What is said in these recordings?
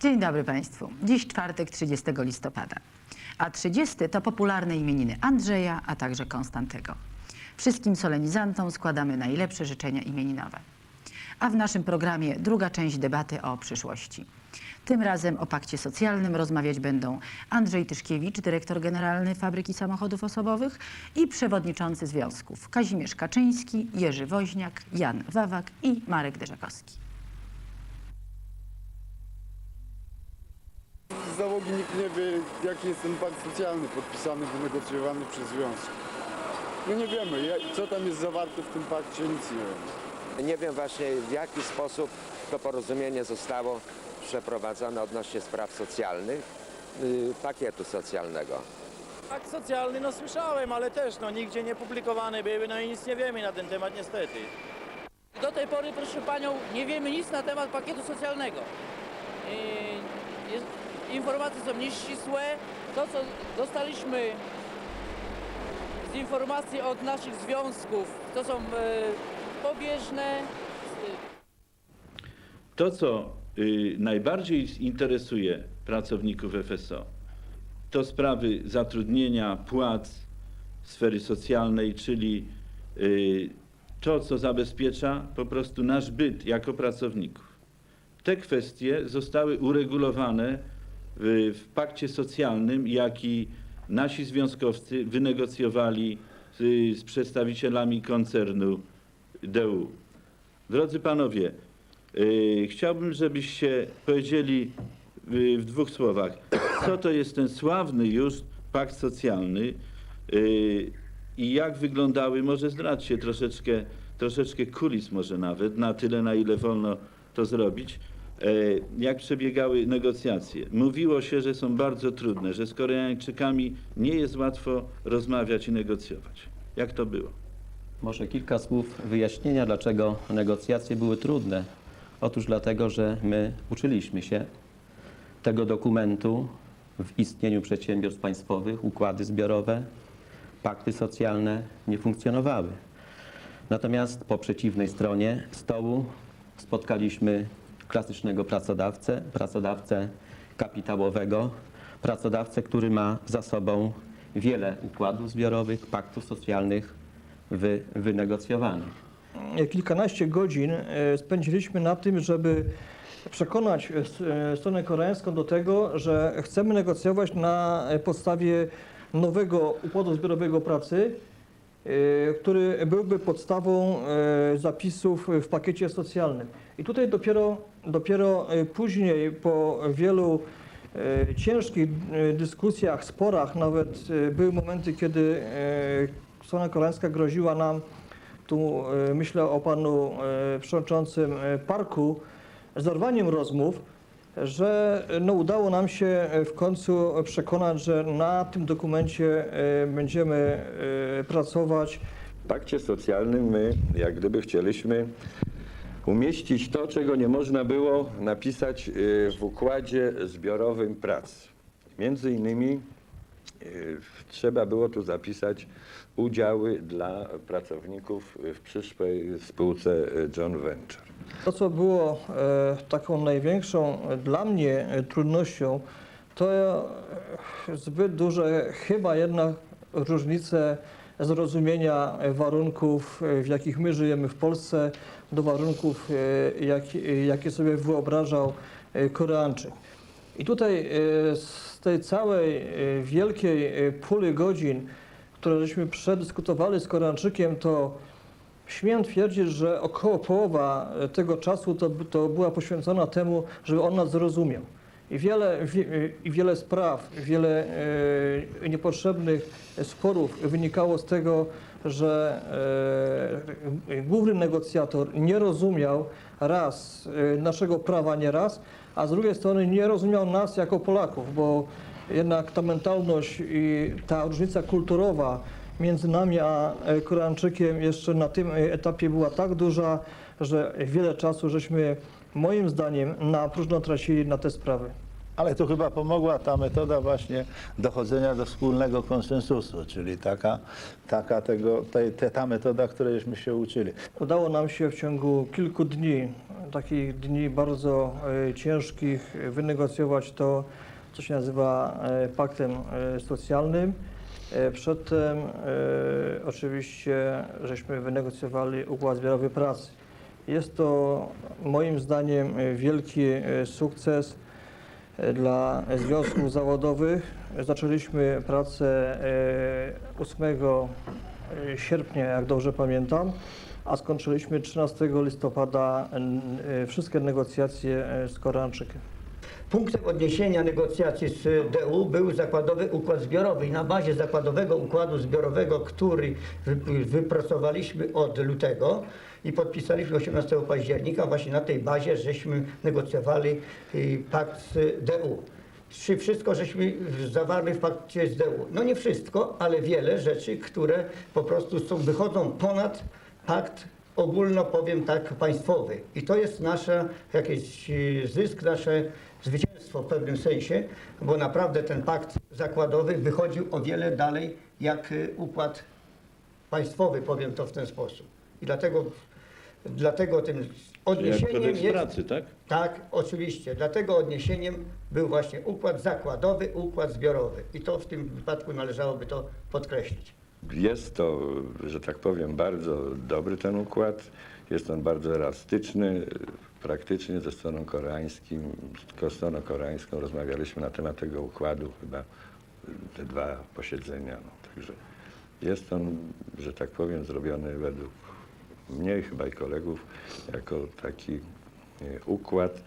Dzień dobry Państwu. Dziś czwartek 30 listopada, a 30 to popularne imieniny Andrzeja, a także Konstantego. Wszystkim solenizantom składamy najlepsze życzenia imieninowe. A w naszym programie druga część debaty o przyszłości. Tym razem o pakcie socjalnym rozmawiać będą Andrzej Tyszkiewicz, dyrektor generalny Fabryki Samochodów Osobowych i przewodniczący związków Kazimierz Kaczyński, Jerzy Woźniak, Jan Wawak i Marek Derzakowski. Z załogi nikt nie wie, jaki jest ten pakt socjalny podpisany, wynegocjowany przez związki. No nie wiemy, co tam jest zawarte w tym pakcie, nic nie wiemy. Nie wiem właśnie w jaki sposób to porozumienie zostało przeprowadzone odnośnie spraw socjalnych, y, pakietu socjalnego. Akt socjalny, no słyszałem, ale też no nigdzie nie publikowane były, no i nic nie wiemy na ten temat niestety. Do tej pory, proszę panią, nie wiemy nic na temat pakietu socjalnego. Jest, informacje są nieścisłe. To, co dostaliśmy z informacji od naszych związków, to są e, pobieżne. To, co y, najbardziej interesuje pracowników FSO, to sprawy zatrudnienia, płac, sfery socjalnej, czyli y, to, co zabezpiecza po prostu nasz byt jako pracowników. Te kwestie zostały uregulowane w, w pakcie socjalnym, jaki nasi związkowcy wynegocjowali z, z przedstawicielami koncernu DU. Drodzy panowie, yy, chciałbym, żebyście powiedzieli yy, w dwóch słowach, co to jest ten sławny już pakt socjalny yy, i jak wyglądały, może zdradźcie troszeczkę, troszeczkę kulis może nawet, na tyle, na ile wolno to zrobić, jak przebiegały negocjacje. Mówiło się, że są bardzo trudne, że z Koreańczykami nie jest łatwo rozmawiać i negocjować. Jak to było? Może kilka słów wyjaśnienia, dlaczego negocjacje były trudne. Otóż dlatego, że my uczyliśmy się tego dokumentu w istnieniu przedsiębiorstw państwowych, układy zbiorowe, pakty socjalne nie funkcjonowały. Natomiast po przeciwnej stronie stołu spotkaliśmy klasycznego pracodawcę, pracodawcę kapitałowego, pracodawcę, który ma za sobą wiele układów zbiorowych, paktów socjalnych wy, wynegocjowanych. kilkanaście godzin e, spędziliśmy na tym, żeby przekonać e, e, stronę koreańską do tego, że chcemy negocjować na podstawie nowego układu zbiorowego pracy, który byłby podstawą e, zapisów w pakiecie socjalnym. I tutaj dopiero, dopiero e, później, po wielu e, ciężkich e, dyskusjach, sporach, nawet e, były momenty, kiedy e, strona koreańska groziła nam tu e, myślę o panu e, przewodniczącym e, parku, zerwaniem rozmów, że no, udało nam się e, w końcu przekonać, że na tym dokumencie e, będziemy e, pracować. W pakcie socjalnym my jak gdyby chcieliśmy umieścić to, czego nie można było napisać w układzie zbiorowym pracy. Między innymi trzeba było tu zapisać udziały dla pracowników w przyszłej spółce y, John Venture. To, co było e, taką największą e, dla mnie e, trudnością, to zbyt duże chyba jednak różnice zrozumienia warunków, w jakich my żyjemy w Polsce, do warunków, jak, jakie sobie wyobrażał Koreańczyk. I tutaj tej całej e, wielkiej e, puli godzin, które żeśmy przedyskutowali z Koreańczykiem, to Śmiem twierdzić, że około połowa e, tego czasu to, to była poświęcona temu, żeby on nas zrozumiał. I wiele, wie, i wiele spraw, wiele niepotrzebnych sporów wynikało z tego, że e, główny negocjator nie rozumiał raz e, naszego prawa nieraz, a z drugiej strony nie rozumiał nas jako Polaków, bo jednak ta mentalność i ta różnica kulturowa między nami a e, Koreańczykiem jeszcze na tym etapie była tak duża, że wiele czasu żeśmy moim zdaniem na próżno tracili na te sprawy. Ale tu chyba pomogła ta metoda właśnie dochodzenia do wspólnego konsensusu, czyli taka, taka tego, te, ta metoda, której żeśmy się uczyli. Udało nam się w ciągu kilku dni takich dni bardzo e, ciężkich wynegocjować to, co się nazywa e, paktem e, socjalnym. Przedtem oczywiście żeśmy wynegocjowali układ zbiorowy pracy. Jest to moim zdaniem wielki sukces dla związków zawodowych. Zaczęliśmy pracę e, 8 e, sierpnia, jak dobrze pamiętam, a skończyliśmy 13 listopada e, wszystkie negocjacje e, z Koreańczykiem. Punktem odniesienia negocjacji z DU był zakładowy układ zbiorowy i na bazie zakładowego układu zbiorowego, który wy- wypracowaliśmy od lutego i podpisaliśmy 18 października, właśnie na tej bazie żeśmy negocjowali y, pakt z DU. Czy wszystko żeśmy zawarli w pakcie z DU? No nie wszystko, ale wiele rzeczy, które po prostu są, wychodzą ponad pakt ogólno powiem tak państwowy. I to jest nasza jakiś e, zysk, nasze zwycięstwo w pewnym sensie, bo naprawdę ten pakt zakładowy wychodził o wiele dalej jak e, układ państwowy, powiem to w ten sposób. I dlatego, dlatego tym Jak odniesieniem kodeks jest... pracy, tak? Tak, oczywiście. Dlatego odniesieniem był właśnie układ zakładowy, układ zbiorowy. I to w tym wypadku należałoby to podkreślić. Jest to, że tak powiem, bardzo dobry ten układ. Jest on bardzo elastyczny. Praktycznie ze stroną koreańskim, stroną koreańską rozmawialiśmy na temat tego układu chyba te dwa posiedzenia. No, także jest on, że tak powiem, zrobiony według mnie chyba i kolegów jako taki e, układ,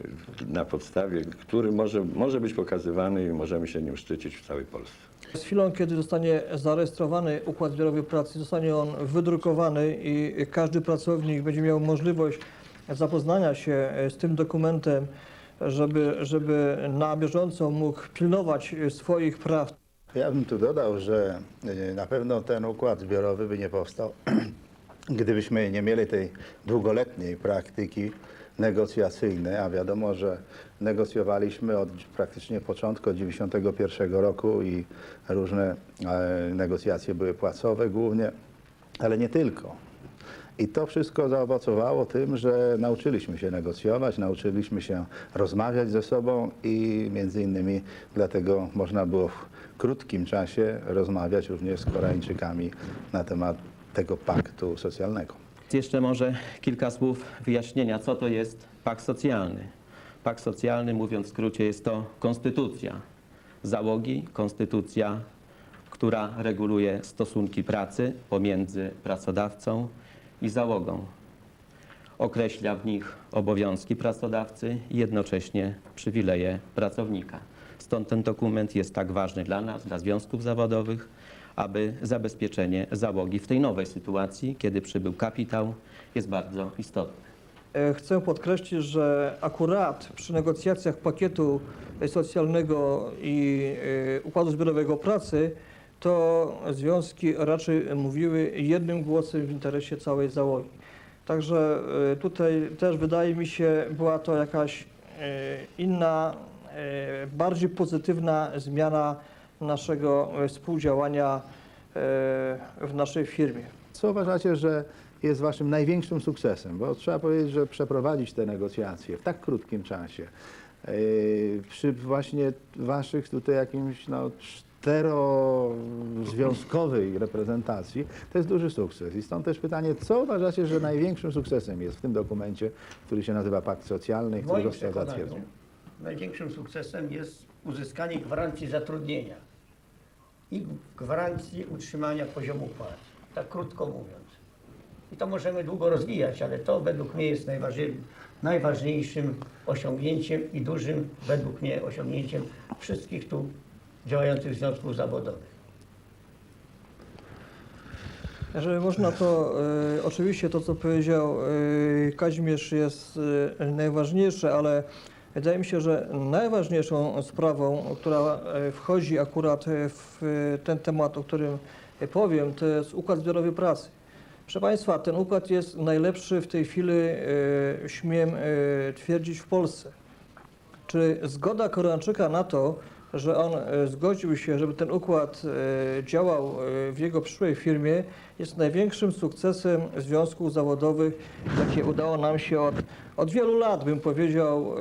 e, na podstawie, który może, może być pokazywany i możemy się nim szczycić w całej Polsce. Z chwilą, kiedy zostanie zarejestrowany układ zbiorowy pracy, zostanie on wydrukowany i każdy pracownik będzie miał możliwość zapoznania się e, z tym dokumentem, żeby, żeby na bieżąco mógł pilnować e, swoich praw. Ja bym tu dodał, że e, na pewno ten układ zbiorowy by nie powstał, gdybyśmy nie mieli tej długoletniej praktyki negocjacyjnej, a wiadomo, że negocjowaliśmy od praktycznie początku 1991 roku i różne negocjacje były płacowe głównie, ale nie tylko. I to wszystko zaowocowało tym, że nauczyliśmy się negocjować, nauczyliśmy się rozmawiać ze sobą i między innymi dlatego można było w krótkim czasie rozmawiać również z Koreańczykami na temat tego paktu socjalnego. Jeszcze może kilka słów wyjaśnienia, co to jest pakt socjalny. Pakt socjalny, mówiąc w skrócie, jest to konstytucja załogi, konstytucja, która reguluje stosunki pracy pomiędzy pracodawcą i załogą. Określa w nich obowiązki pracodawcy i jednocześnie przywileje pracownika. Stąd ten dokument jest tak ważny dla nas, dla związków zawodowych, aby zabezpieczenie załogi w tej nowej sytuacji, kiedy przybył kapitał, jest bardzo istotne. E, Chcę podkreślić, że akurat przy negocjacjach pakietu socjalnego i e, układu zbiorowego pracy to związki raczej mówiły jednym głosem w interesie całej załogi. Także e, tutaj też wydaje mi się była to jakaś e, inna, e, bardziej pozytywna zmiana naszego współdziałania w naszej firmie. Co uważacie, że jest waszym największym sukcesem? Bo trzeba powiedzieć, że przeprowadzić te negocjacje w tak krótkim czasie, przy właśnie waszych tutaj jakimś no, czterozwiązkowej reprezentacji, to jest duży sukces. I stąd też pytanie, co uważacie, że największym sukcesem jest w tym dokumencie, który się nazywa Pakt Socjalny chciał przekonaniu zatwierdzić? największym sukcesem jest uzyskanie gwarancji zatrudnienia i gwarancji utrzymania poziomu płac, tak krótko mówiąc. I to możemy długo rozwijać, ale to według mnie jest najważniej, najważniejszym osiągnięciem i dużym według mnie osiągnięciem wszystkich tu działających związków zawodowych. Jeżeli można, to e, oczywiście to, co powiedział e, Kazimierz jest e, najważniejsze, ale wydaje mi się, że najważniejszą sprawą, która wchodzi akurat w ten temat, o którym powiem, to jest układ zbiorowy pracy. Proszę Państwa, ten układ jest najlepszy w tej chwili, śmiem twierdzić, w Polsce. Czy zgoda Koreańczyka na to, że on e, zgodził się, żeby ten układ e, działał e, w jego przyszłej firmie, jest największym sukcesem związków zawodowych, jakie udało nam się od, od wielu lat, bym powiedział,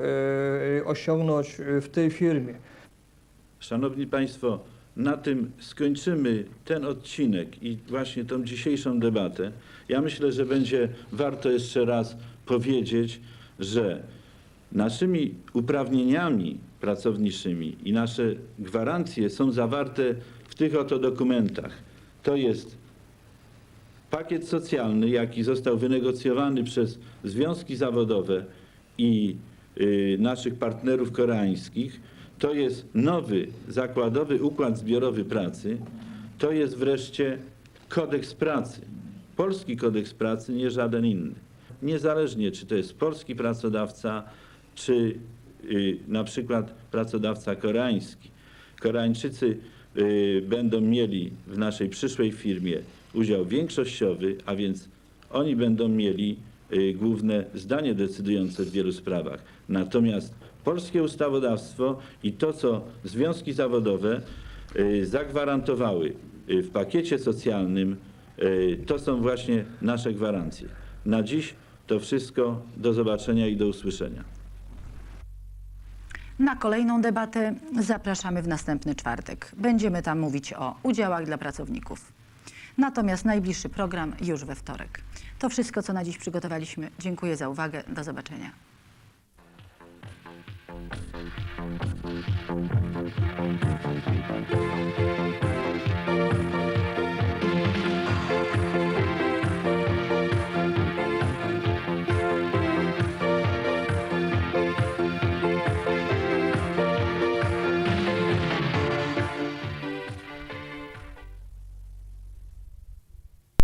osiągnąć w tej firmie. Szanowni Państwo, na tym skończymy ten odcinek i właśnie tą dzisiejszą debatę. Ja myślę, że będzie warto jeszcze raz powiedzieć, że naszymi uprawnieniami pracowniczymi i nasze gwarancje są zawarte w tych oto dokumentach. To jest pakiet socjalny, jaki został wynegocjowany przez związki zawodowe i y, naszych partnerów koreańskich, to jest nowy zakładowy układ zbiorowy pracy, to jest wreszcie kodeks pracy. Polski kodeks pracy, nie żaden inny. Niezależnie, czy to jest polski pracodawca, czy na przykład pracodawca koreański. Koreańczycy y, będą mieli w naszej przyszłej firmie udział większościowy, a więc oni będą mieli y, główne zdanie decydujące w wielu sprawach. Natomiast polskie ustawodawstwo i to, co związki zawodowe y, zagwarantowały y, w pakiecie socjalnym, y, to są właśnie nasze gwarancje. Na dziś to wszystko. Do zobaczenia i do usłyszenia. Na kolejną debatę zapraszamy w następny czwartek. Będziemy tam mówić o udziałach dla pracowników. Natomiast najbliższy program już we wtorek. To wszystko, co na dziś przygotowaliśmy. Dziękuję za uwagę. Do zobaczenia.